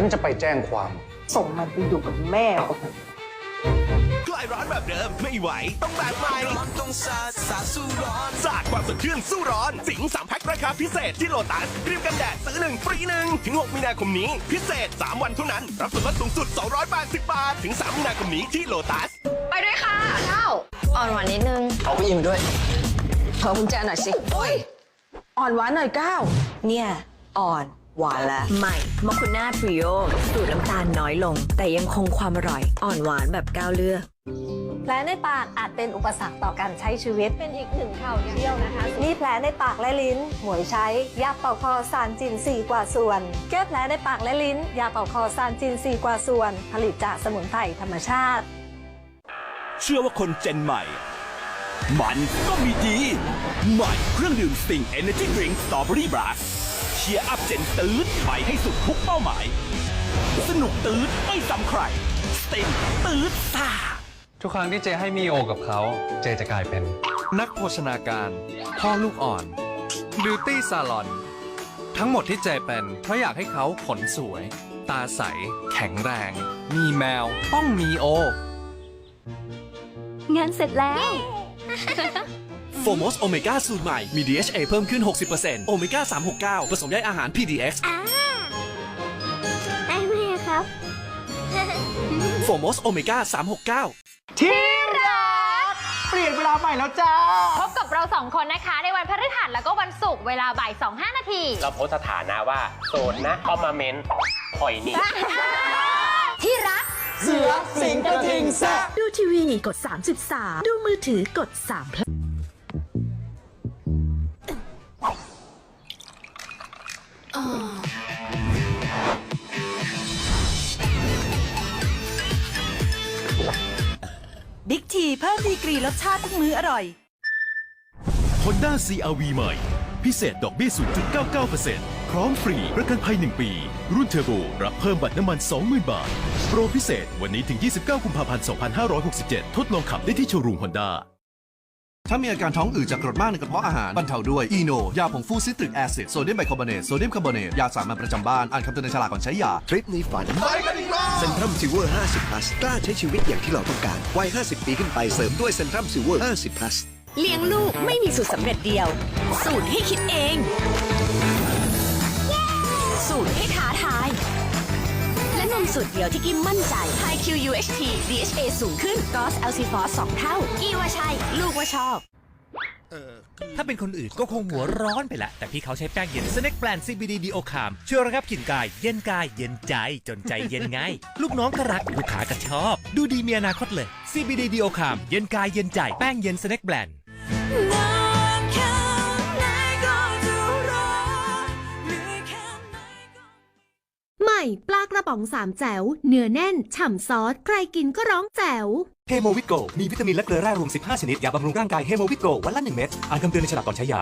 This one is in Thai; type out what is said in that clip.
ฉันจะไปแจ้งความ ส่งมันไปอยู่กับแม่ของมันคลายร้อนแบบเดิมไม่ไหว ต้องแบบใหม่ต้องสาดสาสู้ร้อนสาดความสดชื่นสู้ร้อน สิงสามแพ็คราคาพิเศษที่โลตัสครีมกันแดดซื้อหนึ่งฟรีหนึ่งถึง 6 มีนาคมนี้ พิเศษ 3 วันเท่านั้น รับส่วนลดสูงสุด 280 บาท ถึง 3 มีนาคมนี้ที่โลตัส ไปด้วยค่ะเข้าอ่อนหวานนิดนึงเอาไปอิ่มด้วยขอกุญแจหน่อยสิโอ้ยอ่อนหวานหน่อยก้าวเนี่ยอ่อน หวานแล้วใหม่มอคุน่าทริโอสูตรน้ำตาลน้อยลง แต่ยังคงความอร่อย อ่อนหวานแบบก้าวเลือกแผลในปากอาจเป็นอุปสรรคต่อการใช้ชีวิตเป็นอีกหนึ่งข่าวเที่ยวนะคะ มีแผลในปากและลิ้น หมวยใช้ยาเป่าคอซานจินสี่กว่าส่วน แก้แผลในปากและลิ้น ยาเป่าคอซานจินสี่กว่าส่วน ผลิตจากสมุนไพรธรรมชาติ เชื่อว่าคนเจนใหม่ มันก็มีดี ใหม่เครื่องดื่มสติง Energy Drink Strawberry Blast เชียร์อัพเจนตืดไปให้สุดทุกเป้าหมาย สนุกตืดไม่ซ้ำใครสติงตืดซ่าทุกครั้งที่เจให้มีโอกับเขา เจจะกลายเป็น นักโภชนาการ พ่อลูกอ่อนบิวตี้ซาลอน ทั้งหมดที่เจเป็นเพราะอยากให้เขาขนสวย ตาใส แข็งแรง มีแมว ต้องมีโอ งานเสร็จแล้วโฟมอสโอเมก้าสูตรใหม่ มี DHA เพิ่มขึ้น 60%โอเมก้า369 ผสมใยอาหาร PDX ได้ไหมครับโฟมอสโอเมก้า369 ที่รัก เปลี่ยนเวลาใหม่แล้วจ้า พบกับเราสองคนนะคะ ในวันพฤหัสแล้วก็วันศุกร์เวลาบ่าย2 5นาที เราโพสต์สถานะว่าโสดนะเข้ามาเมนหอยนี่ ที่รักเสือสิงกระทิงแซ่ดูทีวีกด 33 ดูมือถือกด3 บิ๊กทีเพิ่มดีกรีรสชาติทุกมื้ออร่อย Honda CRV ใหม่ พิเศษดอกเบี้ย 0.99%พร้อมฟรีประกันภัย 1 ปี รุ่นเทอร์โบ รับเพิ่มบัตรน้ำมัน 20,000 บาท โปรพิเศษวันนี้ถึง 29 กุมภาพันธ์ 2567 ทดลองขับได้ที่โชว์รูม Honda ถ้ามีอาการท้องอืดจากกรดมากในกระเพาะอาหารบรรเทาด้วยอีโน ยาผงฟูซิตริกแอซิดโซเดียมไบคาร์บอเนตโซเดียมคาร์บอเนตยาสามัญประจำบ้าน อ่านคำเตือนในฉลากก่อนใช้ยา ทริปนี้ฝันไปกันอีกแล้วเซนทรัมซิลเวอร์ 50 plus กล้าใช้ชีวิตอย่างที่เราต้องการวัย 50 ปีขึ้นไปเสริมด้วยเซนทรัมซิลเวอร์ 50 plus เลี้ยงลูกไม่มีสูตรสำเร็จเดียว สูตรให้คิดเอง สูตรให้ท้าทาย และนมสูตรเดียวที่กิมมั่นใจ High QUHT DHA สูงขึ้น GOS l c f o s 2เท่ากี่ว่าใช่ลูก ว่าชอบ ถ้าเป็นคนอื่นก็คงหัวร้อนไปละ แต่พี่เขาใช้แป้งเย็น Snack Brand CBD ดีโอคามช่วยระงับกลิ่นกาย เย็นกาย เย็นใจ จนใจเย็นไง ลูกน้องก็รัก ลูกค้าก็ชอบ ดูดีมีอนาคตเลย CBD ดีโอคามเย็นกายเย็นใจ แป้งเย็น Snack Brand ม่ปลากระป๋องสามแจ๋วเนื้อแน่น ฉ่ำซอส ใครกินก็ร้องแจ๋วเฮโมวิตโกมีวิตามินและเกลือแร่รวม 15 ชนิด ยาบำรุงร่างกายเฮโมวิตโกวันละ 1 เม็ด อ่านคำเตือนในฉลากก่อนใช้ยา